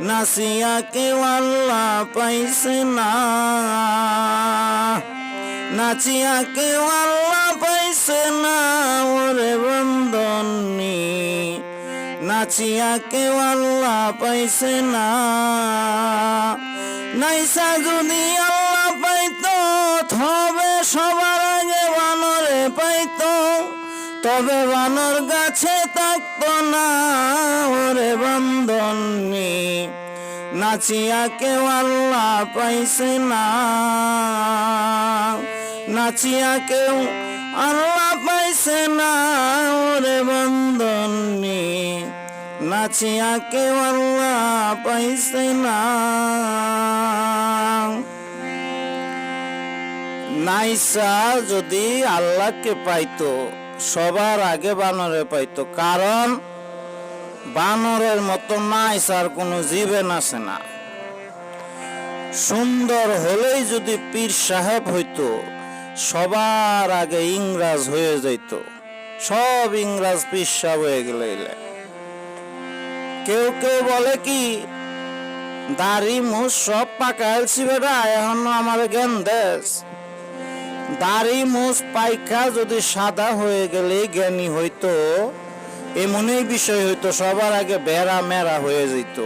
নাসিয়া কেউ আল্লাহ পাইছে না? নাচিয়া কেউ আল্লাহ পাইছে না? ওরে বন্ধনী। নাচিয়া কেউ আল্লাহ পাইছে না? যদি আল্লাহ পাইতো, তবে সবার আগে বানরে পাইতো। তবে বানর গাছে থাকতো না, ওরে বন্ধনী নাচিয়া কেউ আল্লাহ পাইছে না। নাচিয়া কেউ আল্লাহ পাইছে না। ওরে বন্ধনী নাচিয়া কেউ আল্লাহ পাইছে না। নাইসা যদি আল্লাহকে পাইতো, সবার আগে বানরে পাইতো, কারণ বানরের মতো নাইসার কোনো জীবেন আছে না। সুন্দর হলেই যদি পীর সাহেব হইতো, সবার আগে ইংরাজ হয়ে যাইত। সব ইংরাজ পীর সাহেব হয়ে গেলে কেউ কেউ বলে কি, দাড়ি মুখ সব পাকাইলছি বেটা, এখন আমার জ্ঞান দেশ। দাড়ি মুছ পাইকা যদি সাদা হয়ে গেলে জ্ঞানী হইতো। এমনই বিষয় হইতো, সবার আগে বেড়া মেরা হয়ে যেত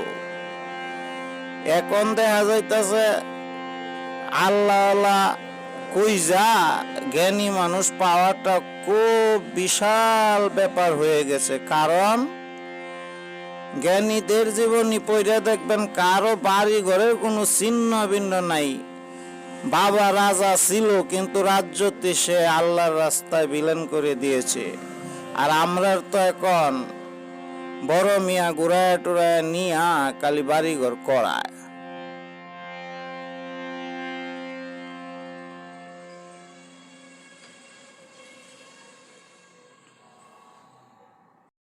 এখন দেখা যাইতেছে, আল্লাহ আল্লাহ কই যা, জ্ঞানী মানুষ পাওয়াটা খুব বিশাল ব্যাপার হয়ে গেছে। কারণ, জ্ঞানীদের জীবনী পড়ে দেখবেন, কারও বাড়ি ঘরের কোনো চিহ্ন ভিন্ন নাই। বাবা রাজা ছিল, কিন্তু রাজ্যতে সে আল্লাহর রাস্তায় বিলীন করে দিয়েছে। আর আমরা তো এখন বড় মিয়া ঘুরায় টুরায় নিয়া কালি বাড়িঘর করায়।